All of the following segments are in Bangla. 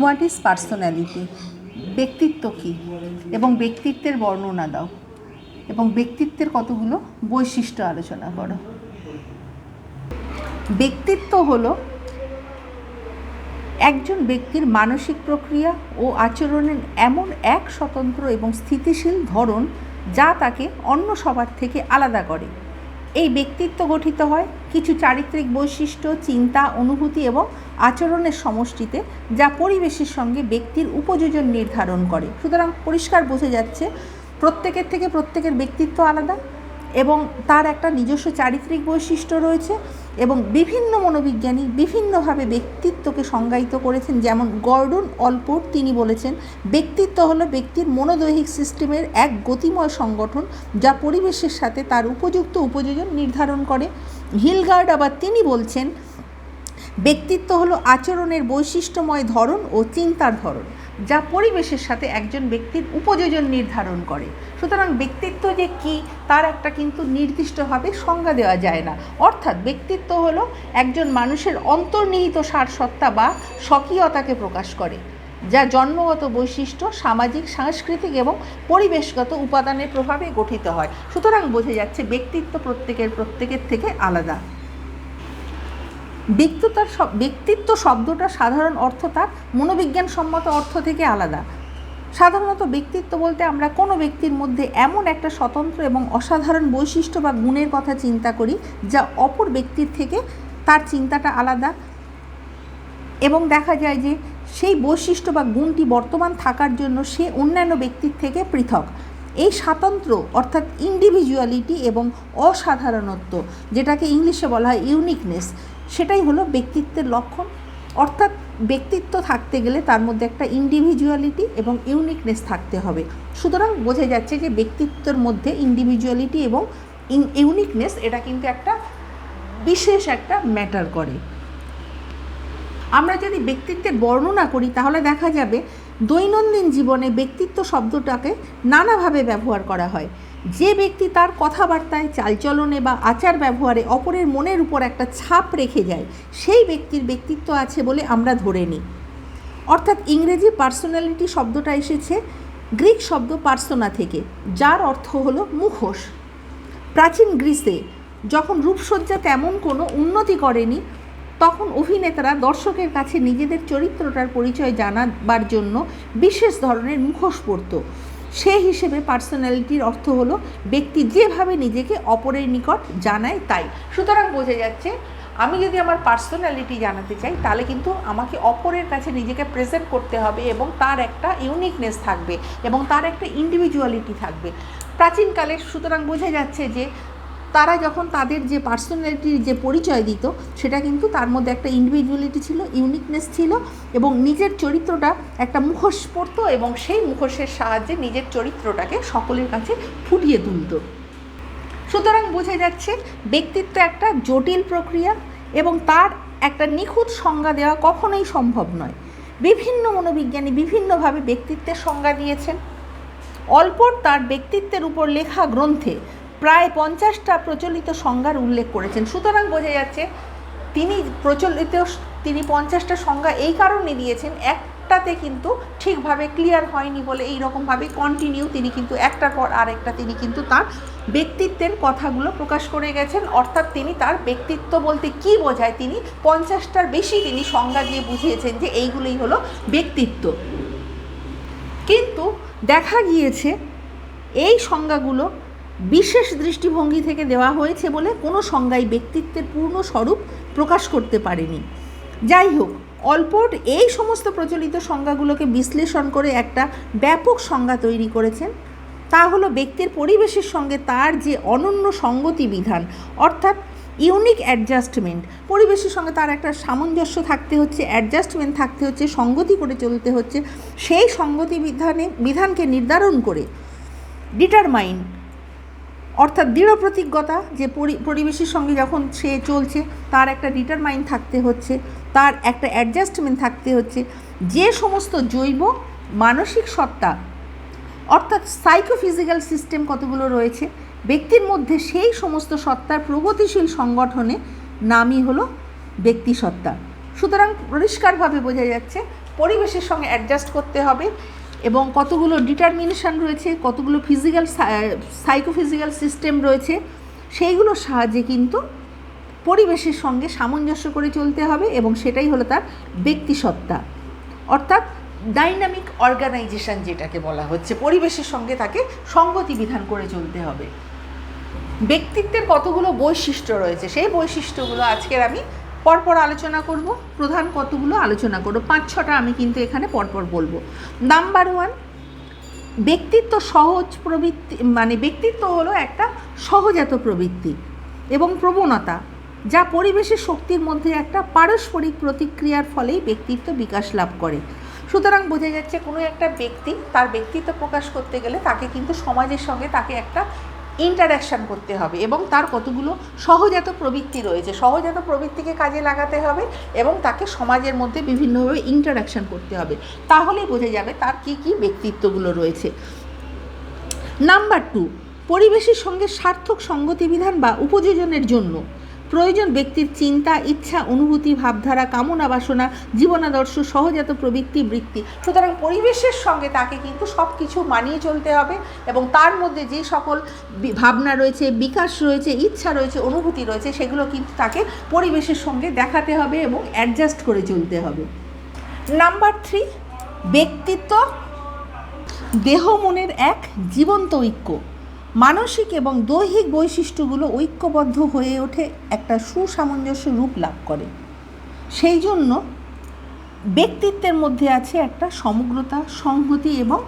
হোয়াট ইজ পার্সোনালিটি ব্যক্তিত্ব কী? এবং ব্যক্তিত্বের বর্ণনা দাও। এবং ব্যক্তিত্বের কতগুলো বৈশিষ্ট্য আলোচনা করো। ব্যক্তিত্ব হলো একজন ব্যক্তির মানসিক প্রক্রিয়া ও আচরণের এমন এক স্বতন্ত্র এবং স্থিতিশীল ধরন যা তাকে অন্য সবার থেকে আলাদা করে। এই ব্যক্তিত্ব গঠিত হয় কিছু চারিত্রিক বৈশিষ্ট্য, চিন্তা, অনুভূতি এবং আচরণের সমষ্টিতে যা পরিবেশের সঙ্গে ব্যক্তির উপযোজন নির্ধারণ করে। সুতরাং পরিষ্কার বোঝা যাচ্ছে, প্রত্যেকের থেকে প্রত্যেকের ব্যক্তিত্ব আলাদা এবং তার একটা নিজস্ব চারিত্রিক বৈশিষ্ট্য রয়েছে এবং বিভিন্ন মনোবিজ্ঞানী বিভিন্নভাবে ব্যক্তিত্বকে সংজ্ঞায়িত করেছেন। যেমন গর্ডন অল্পোর তিনি বলেছেন, ব্যক্তিত্ব হলো ব্যক্তির মনোদৈহিক সিস্টেমের এক গতিময় সংগঠন যা পরিবেশের সাথে তার উপযুক্ত উপযোজন নির্ধারণ করে। হিলগার্ড আবার তিনি বলছেন, ব্যক্তিত্ব হলো আচরণের বৈশিষ্ট্যময় ধরন ও চিন্তার ধরন। যা পরিবেশের সাথে একজন ব্যক্তির উপযোজন নির্ধারণ করে। সুতরাং ব্যক্তিত্ব যে কি, তার একটা কিন্তু নির্দিষ্টভাবে সংজ্ঞা দেওয়া যায় না। অর্থাৎ ব্যক্তিত্ব হলো একজন মানুষের অন্তর্নিহিত সারসত্তা বা স্বকীয়তাকে প্রকাশ করে, যা জন্মগত বৈশিষ্ট্য, সামাজিক, সাংস্কৃতিক এবং পরিবেশগত উপাদানের প্রভাবে গঠিত হয়। সুতরাং বোঝা যাচ্ছে ব্যক্তিত্ব প্রত্যেকের প্রত্যেকের থেকে আলাদা। ব্যক্তিত্বর সব ব্যক্তিত্ব শব্দটা সাধারণ অর্থ তার মনোবিজ্ঞান সম্মত অর্থ থেকে আলাদা। সাধারণত ব্যক্তিত্ব বলতে আমরা কোনো ব্যক্তির মধ্যে এমন একটা স্বতন্ত্র এবং অসাধারণ বৈশিষ্ট্য বা গুণের কথা চিন্তা করি, যা অপর ব্যক্তির থেকে তার চিন্তাটা আলাদা। এবং দেখা যায় যে সেই বৈশিষ্ট্য বা গুণটি বর্তমান থাকার জন্য সে অন্যান্য ব্যক্তির থেকে পৃথক। এই স্বাতন্ত্র্য অর্থাৎ ইন্ডিভিজুয়ালিটি এবং অসাধারণত্ব, যেটাকে ইংলিশে বলা হয় ইউনিকনেস সেটাই হলো ব্যক্তিত্বের লক্ষণ। অর্থাৎ ব্যক্তিত্ব থাকতে গেলে তার মধ্যে একটা ইন্ডিভিজুয়ালিটি এবং ইউনিকনেস থাকতে হবে। সুতরাং বোঝা যাচ্ছে যে ব্যক্তিত্বের মধ্যে ইন্ডিভিজুয়ালিটি এবং ইউনিকনেস এটা কিন্তু একটা বিশেষ একটা ম্যাটার করে। আমরা যদি ব্যক্তিত্বের বর্ণনা করি, তাহলে দেখা যাবে দৈনন্দিন জীবনে ব্যক্তিত্ব শব্দটাকে নানাভাবে ব্যবহার করা হয়। যে ব্যক্তি তার কথাবার্তায় চালচলনে বা আচার ব্যবহারে অপরের মনের উপর একটা ছাপ রেখে যায়, সেই ব্যক্তির ব্যক্তিত্ব আছে বলে আমরা ধরে নিই। অর্থাৎ ইংরেজি পার্সোনালিটি শব্দটা এসেছে, গ্রিক শব্দ পার্সোনা থেকে, যার অর্থ হলো মুখোশ। প্রাচীন গ্রিসে যখন রূপসজ্জা তেমন কোনো উন্নতি করেনি, তখন অভিনেতারা দর্শকের কাছে নিজেদের চরিত্রটার পরিচয় জানাবার জন্য বিশেষ ধরনের মুখোশ পরত। সে হিসেবে পার্সোনালিটির অর্থ হলো ব্যক্তি যেভাবে নিজেকে অপরের নিকট জানায় তাই। সুতরাং বোঝা যাচ্ছে, আমি যদি আমার পার্সোনালিটি জানাতে চাই, তাহলে কিন্তু আমাকে অপরের কাছে নিজেকে প্রেজেন্ট করতে হবে এবং তার একটা ইউনিকনেস থাকবে এবং তার একটা ইন্ডিভিজুয়ালিটি থাকবে। প্রাচীনকালে সুতরাং বোঝা যাচ্ছে যে তারা যখন তাদের যে পার্সোনালিটির যে পরিচয় দিত, সেটা কিন্তু তার মধ্যে একটা ইন্ডিভিজুয়ালিটি ছিল ইউনিকনেস ছিল এবং নিজের চরিত্রটা একটা মুখোশ পড়তো এবং সেই মুখোশের সাহায্যে নিজের চরিত্রটাকে সকলের কাছে ফুটিয়ে তুলত। সুতরাং বোঝা যাচ্ছে, ব্যক্তিত্ব একটা জটিল প্রক্রিয়া এবং তার একটা নিখুঁত সংজ্ঞা দেওয়া কখনোই সম্ভব নয়। বিভিন্ন মনোবিজ্ঞানী বিভিন্নভাবে ব্যক্তিত্বের সংজ্ঞা দিয়েছেন। অল্পর তার ব্যক্তিত্বের উপর লেখা গ্রন্থে প্রায় পঞ্চাশটা প্রচলিত সংজ্ঞার উল্লেখ করেছেন। সুতরাং বোঝা যাচ্ছে তিনি প্রচলিত, তিনি পঞ্চাশটা সংজ্ঞা এই কারণে দিয়েছেন, একটাতে কিন্তু ঠিকভাবে ক্লিয়ার হয়নি বলে এই রকমভাবে কন্টিনিউ তিনি কিন্তু একটার পর আরেকটা তিনি কিন্তু তার ব্যক্তিত্বের কথাগুলো প্রকাশ করে গেছেন। অর্থাৎ তিনি তার ব্যক্তিত্ব বলতে কি বোঝায় তিনি পঞ্চাশটার বেশি তিনি সংজ্ঞা দিয়ে বুঝিয়েছেন যে এইগুলোই হলো ব্যক্তিত্ব। কিন্তু দেখা গিয়েছে এই সংজ্ঞাগুলো বিশেষ দৃষ্টিভঙ্গি থেকে দেওয়া হয়েছে বলে কোনো সংজ্ঞাই ব্যক্তিত্বের পূর্ণ স্বরূপ প্রকাশ করতে পারেনি। যাই হোক, অল্পট এই সমস্ত প্রচলিত সংজ্ঞাগুলোকে বিশ্লেষণ করে একটা ব্যাপক সংজ্ঞা তৈরি করেছেন। তা হলো ব্যক্তির পরিবেশের সঙ্গে তার যে অনন্য সঙ্গতি বিধান অর্থাৎ ইউনিক অ্যাডজাস্টমেন্ট, পরিবেশের সঙ্গে তার একটা সামঞ্জস্য থাকতে হচ্ছে, অ্যাডজাস্টমেন্ট থাকতে হচ্ছে, সঙ্গতি করে চলতে হচ্ছে, সেই সঙ্গতি বিধানে বিধানকে নির্ধারণ করে ডিটারমাইন অর্থাৎ দৃঢ় প্রতিজ্ঞতা যে পরিবেশের সঙ্গে যখন সে চলছে, তার একটা ডিটারমাইন থাকতে হচ্ছে, তার একটা অ্যাডজাস্টমেন্ট থাকতে হচ্ছে। যে সমস্ত জৈব মানসিক সত্তা, অর্থাৎ সাইকোফিজিক্যাল সিস্টেম কতগুলো রয়েছে, ব্যক্তির মধ্যে সেই সমস্ত সত্তার প্রগতিশীল সংগঠনে নামই হলো ব্যক্তিসত্তা সুতরাং পরিষ্কারভাবে বোঝা যাচ্ছে, পরিবেশের সঙ্গে অ্যাডজাস্ট করতে হবে। এবং কতগুলো ডিটারমিনেশন রয়েছে, কতগুলো ফিজিক্যাল সাইকোফিজিক্যাল সিস্টেম রয়েছে সেইগুলোর সাহায্যে কিন্তু পরিবেশের সঙ্গে সামঞ্জস্য করে চলতে হবে এবং সেটাই হলো তার ব্যক্তিসত্তা। অর্থাৎ ডাইনামিক অর্গানাইজেশন যেটাকে বলা হচ্ছে, পরিবেশের সঙ্গে তাকে সঙ্গতি বিধান করে চলতে হবে। ব্যক্তিত্বের কতগুলো বৈশিষ্ট্য রয়েছে, সেই বৈশিষ্ট্যগুলো আজকের আমি পরপর আলোচনা করব। প্রধান কতগুলো আলোচনা করব? পাঁচ, ছটা আমি কিন্তু এখানে পরপর বলব। নাম্বার ওয়ান ব্যক্তিত্ব সহজ প্রবৃত্তি মানে ব্যক্তিত্ব হলো একটা সহজাত প্রবৃত্তি এবং প্রবণতা, যা পরিবেশের শক্তির মধ্যে একটা পারস্পরিক প্রতিক্রিয়ার ফলেই ব্যক্তিত্ব বিকাশ লাভ করে। সুতরাং বোঝা যাচ্ছে কোনো একটা ব্যক্তি তার ব্যক্তিত্ব প্রকাশ করতে গেলে তাকে কিন্তু সমাজের সঙ্গে তাকে একটা ইন্টারাকশান করতে হবে এবং তার কতগুলো সহজাত প্রবৃত্তি রয়েছে। সহজাত প্রবৃত্তিকে কাজে লাগাতে হবে এবং তাকে সমাজের মধ্যে বিভিন্নভাবে ইন্টারাকশান করতে হবে। তাহলে বোঝা যাবে তার কি কি ব্যক্তিত্বগুলো রয়েছে। নাম্বার টু পরিবেশের সঙ্গে সার্থক সংগতিবিধান বা উপযোজনের জন্য প্রয়োজন ব্যক্তির চিন্তা, ইচ্ছা, অনুভূতি, ভাবধারা, কামনা, বাসনা, জীবনাদর্শ, সহজাত প্রবৃত্তি, বৃত্তি। সুতরাং পরিবেশের সঙ্গে তাকে কিন্তু সব কিছু মানিয়ে চলতে হবে এবং তার মধ্যে যে সকল ভাবনা রয়েছে, বিকাশ রয়েছে, ইচ্ছা রয়েছে, অনুভূতি রয়েছে, সেগুলো কিন্তু তাকে পরিবেশের সঙ্গে দেখাতে হবে এবং অ্যাডজাস্ট করে চলতে হবে। নাম্বার থ্রি ব্যক্তিত্ব দেহ মনের এক জীবন্ত ঐক্য। মানসিক এবং দৈহিক বৈশিষ্ট্যগুলো ঐক্যবদ্ধ হয়ে ওঠে একটা সুসামঞ্জস্য রূপ লাভ করে। সেই জন্য ব্যক্তিত্বের মধ্যে আছে একটা সমগ্রতা, সংহতি এবং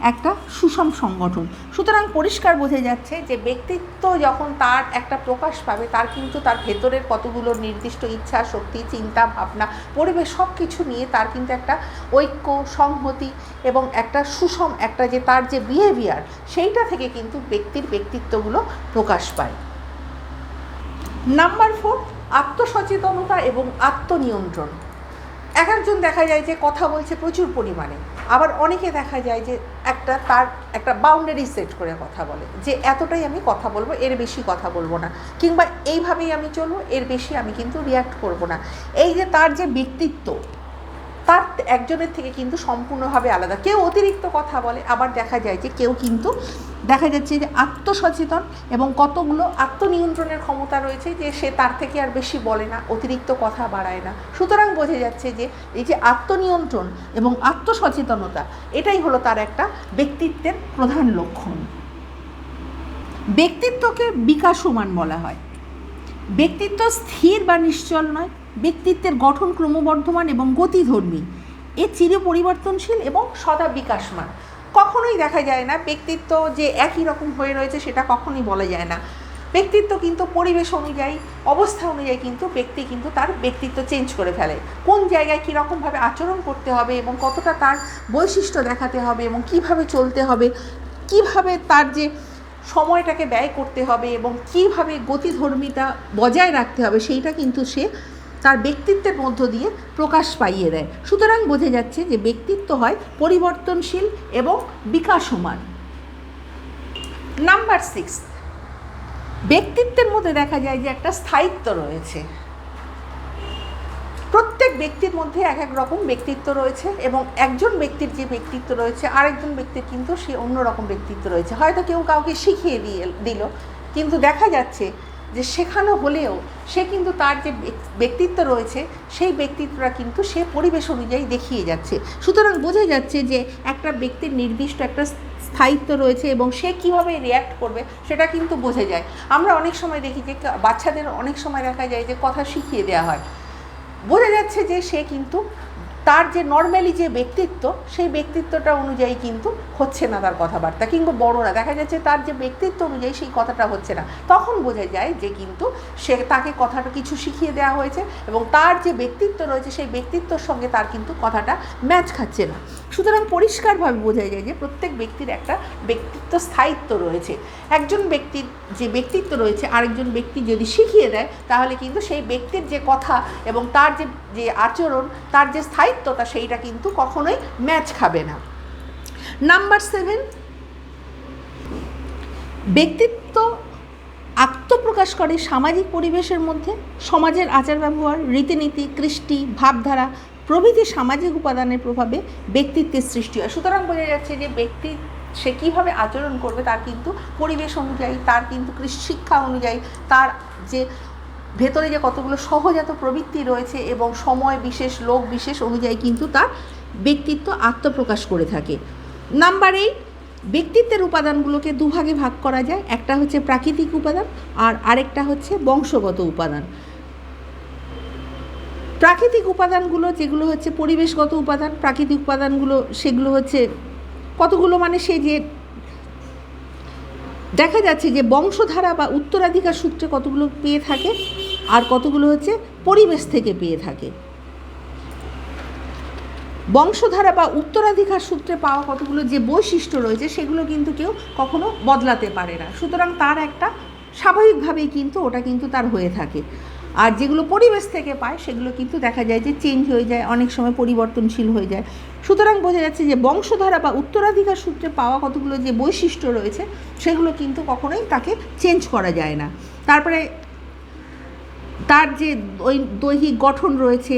একটা সুষম সংগঠন। সুতরাং পরিষ্কার বোঝা যাচ্ছে যে ব্যক্তিত্ব যখন তার একটা প্রকাশ পাবে, তার কিন্তু তার ভেতরের কতগুলো নির্দিষ্ট ইচ্ছা, শক্তি, চিন্তা, ভাবনা, পরিবেশ সব কিছু নিয়ে তার কিন্তু একটা ঐক্য, সংহতি এবং একটা সুষম একটা যে তার যে বিহেভিয়ার সেইটা থেকে কিন্তু ব্যক্তির ব্যক্তিত্বগুলো প্রকাশ পায়। নাম্বার ফোর আত্মসচেতনতা এবং আত্মনিয়ন্ত্রণ। এক একজন দেখা যায় যে কথা বলছে প্রচুর পরিমাণে। আবার অনেকে দেখা যায় যে একটা তার একটা বাউন্ডারি সেট করে কথা বলে, যে এতটাই আমি কথা বলব, এর বেশি কথা বলব না। কিংবা এইভাবেই আমি চলবো, এর বেশি আমি কিন্তু রিয়াক্ট করব না। এই যে তার যে ব্যক্তিত্ব, তার একজনের থেকে কিন্তু সম্পূর্ণভাবে আলাদা। কেউ অতিরিক্ত কথা বলে, আবার দেখা যায় যে কেউ কিন্তু দেখা যাচ্ছে যে আত্মসচেতন এবং কতগুলো আত্মনিয়ন্ত্রণের ক্ষমতা রয়েছে যে সে তার থেকে আর বেশি বলে না, অতিরিক্ত কথা বাড়ায় না। সুতরাং বোঝা যাচ্ছে যে এই যে আত্মনিয়ন্ত্রণ এবং আত্মসচেতনতা, এটাই হলো তার একটা ব্যক্তিত্বের প্রধান লক্ষণ। ব্যক্তিত্বকে বিকাশমান বলা হয়। ব্যক্তিত্ব স্থির বা নিশ্চল নয়, ব্যক্তিত্বের গঠন ক্রমবর্ধমান এবং গতিধর্মী। এ চির পরিবর্তনশীল এবং সদা বিকাশমান। কখনোই দেখা যায় না, ব্যক্তিত্ব যে একই রকম হয়ে রয়েছে সেটা কখনোই বলা যায় না। ব্যক্তিত্ব কিন্তু পরিবেশ অনুযায়ী, অবস্থা অনুযায়ী কিন্তু ব্যক্তি কিন্তু তার ব্যক্তিত্ব চেঞ্জ করে ফেলে। কোন জায়গায় কীরকমভাবে আচরণ করতে হবে এবং কতটা তার বৈশিষ্ট্য দেখাতে হবে এবং কীভাবে চলতে হবে, কীভাবে তার যে সময়টাকে ব্যয় করতে হবে এবং কীভাবে গতিধর্মিতা বজায় রাখতে হবে, সেইটা কিন্তু সে তার ব্যক্তিত্বের মধ্য দিয়ে প্রকাশ পাইয়ে দেয়। সুতরাং বোঝা যাচ্ছে যে ব্যক্তিত্ব হয় পরিবর্তনশীল এবং বিকাশমান। নাম্বার সিক্স, ব্যক্তিত্বের মধ্যে দেখা যায় যে একটা স্থায়িত্ব রয়েছে। প্রত্যেক ব্যক্তির মধ্যে এক এক রকম ব্যক্তিত্ব রয়েছে এবং একজন ব্যক্তির যে ব্যক্তিত্ব রয়েছে, আরেকজন ব্যক্তির কিন্তু সে অন্যরকম ব্যক্তিত্ব রয়েছে। হয়তো কেউ কাউকে শিখিয়ে দিয়ে দিল, কিন্তু দেখা যাচ্ছে যে শেখানো হলেও সে কিন্তু তার যে ব্যক্তিত্ব রয়েছে, সেই ব্যক্তিত্বটা কিন্তু সে পরিবেশ অনুযায়ী দেখিয়ে যাচ্ছে। সুতরাং বোঝা যাচ্ছে যে একটা ব্যক্তির নির্দিষ্ট একটা স্থায়িত্ব রয়েছে এবং সে কীভাবে রিয়্যাক্ট করবে সেটা কিন্তু বোঝা যায়। আমরা অনেক সময় দেখি যে বাচ্চাদের অনেক সময় দেখা যায় যে কথা শিখিয়ে দেওয়া হয়। বোঝা যাচ্ছে যে সে কিন্তু তার যে নর্মালি যে ব্যক্তিত্ব, সেই ব্যক্তিত্বটা অনুযায়ী কিন্তু হচ্ছে না তার কথাবার্তা, কিংবা না। দেখা যাচ্ছে তার যে ব্যক্তিত্ব অনুযায়ী সেই কথাটা হচ্ছে না। তখন বোঝা যায় যে কিন্তু সে তাকে কথাটা কিছু শিখিয়ে দেওয়া হয়েছে এবং তার যে ব্যক্তিত্ব রয়েছে, সেই ব্যক্তিত্বর সঙ্গে তার কিন্তু কথাটা ম্যাচ খাচ্ছে না। সুতরাং পরিষ্কারভাবে বোঝা যায় যে প্রত্যেক ব্যক্তির একটা ব্যক্তিত্ব স্থায়িত্ব রয়েছে। একজন ব্যক্তির যে ব্যক্তিত্ব রয়েছে, আরেকজন ব্যক্তি যদি শিখিয়ে দেয়, তাহলে কিন্তু সেই ব্যক্তির যে কথা এবং তার যে যে আচরণ, তার যে স্থায়িত্বতা, সেইটা কিন্তু কখনোই ম্যাচ খাবে না। নাম্বার সেভেন, ব্যক্তিত্ব আত্মপ্রকাশ করে সামাজিক পরিবেশের মধ্যে। সমাজের আচার ব্যবহার রীতিনীতি, কৃষ্টি, ভাবধারা প্রভৃতি সামাজিক উপাদানের প্রভাবে ব্যক্তিত্বের সৃষ্টি হয়। সুতরাং বোঝা যাচ্ছে যে ব্যক্তি সে কীভাবে আচরণ করবে তার কিন্তু পরিবেশ অনুযায়ী, তার কিন্তু কৃষি শিক্ষা অনুযায়ী, তার যে ভেতরে যে কতগুলো সহজাত প্রবৃত্তি রয়েছে এবং সময় বিশেষ, লোক বিশেষ অনুযায়ী কিন্তু তার ব্যক্তিত্ব আত্মপ্রকাশ করে থাকে। নাম্বার এইট, ব্যক্তিত্বের উপাদানগুলোকে দুভাগে ভাগ করা যায়। একটা হচ্ছে প্রাকৃতিক উপাদান আর আরেকটা হচ্ছে বংশগত উপাদান। প্রাকৃতিক উপাদানগুলো যেগুলো হচ্ছে পরিবেশগত উপাদান, প্রাকৃতিক উপাদানগুলো সেগুলো হচ্ছে কতগুলো মানে সে যে দেখা যাচ্ছে যে বংশধারা বা উত্তরাধিকার সূত্রে কতগুলো পেয়ে থাকে আর কতগুলো হচ্ছে পরিবেশ থেকে পেয়ে থাকে। বংশধারা বা উত্তরাধিকার সূত্রে পাওয়া কতগুলো যে বৈশিষ্ট্য রয়েছে সেগুলো কিন্তু কেউ কখনো বদলাতে পারে না। সুতরাং তার একটা স্বাভাবিকভাবেই কিন্তু ওটা কিন্তু তার হয়ে থাকে। আর যেগুলো পরিবেশ থেকে পায়, সেগুলো কিন্তু দেখা যায় যে চেঞ্জ হয়ে যায়, অনেক সময় পরিবর্তনশীল হয়ে যায়। সুতরাং বোঝা যাচ্ছে যে বংশধারা বা উত্তরাধিকার সূত্রে পাওয়া কতগুলো যে বৈশিষ্ট্য রয়েছে, সেগুলো কিন্তু কখনোই তাকে চেঞ্জ করা যায় না। তারপরে তার যে দৈহিক গঠন রয়েছে,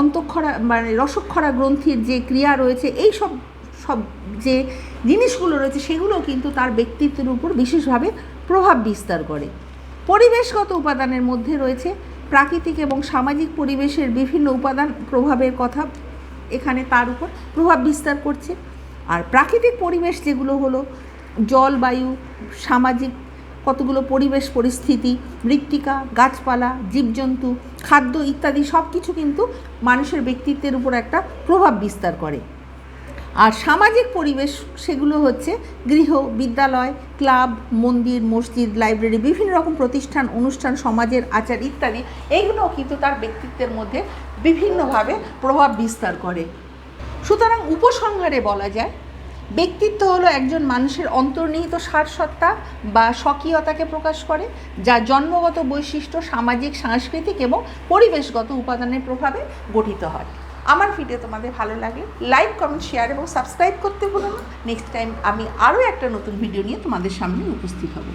অন্তঃক্ষরা মানে রসক্ষরা গ্রন্থির যে ক্রিয়া রয়েছে, এই সব সব যে জিনিসগুলো রয়েছে সেগুলো কিন্তু তার ব্যক্তিত্বের উপর বিশেষভাবে প্রভাব বিস্তার করে। পরিবেশগত উপাদানের মধ্যে রয়েছে প্রাকৃতিক এবং সামাজিক পরিবেশের বিভিন্ন উপাদান প্রভাবের কথা এখানে তার উপর প্রভাব বিস্তার করছে। আর প্রাকৃতিক পরিবেশ যেগুলো হলো জলবায়ু সামাজিক কতগুলো পরিবেশ পরিস্থিতি, মৃত্তিকা, গাছপালা, জীবজন্তু, খাদ্য ইত্যাদি সব কিছু কিন্তু মানুষের ব্যক্তিত্বের উপর একটা প্রভাব বিস্তার করে। আর সামাজিক পরিবেশ, সেগুলো হচ্ছে গৃহ, বিদ্যালয়, ক্লাব, মন্দির, মসজিদ, লাইব্রেরি, বিভিন্ন রকম প্রতিষ্ঠান, অনুষ্ঠান, সমাজের আচার ইত্যাদি এইগুলোও কিন্তু তার ব্যক্তিত্বের মধ্যে বিভিন্নভাবে প্রভাব বিস্তার করে। সুতরাং উপসংহারে বলা যায়, ব্যক্তিত্ব হলো একজন মানুষের অন্তর্নিহিত সারসত্তা বা স্বকীয়তাকে প্রকাশ করে, যা জন্মগত বৈশিষ্ট্য, সামাজিক, সাংস্কৃতিক এবং পরিবেশগত উপাদানের প্রভাবে গঠিত হয়। আমার ভিডিও তোমাদের ভালো লাগে লাইক কমেন্ট শেয়ার এবং সাবস্ক্রাইব করতে ভুলো না। নেক্সট টাইম আমি আরও একটা নতুন ভিডিও নিয়ে তোমাদের সামনে উপস্থিত হব।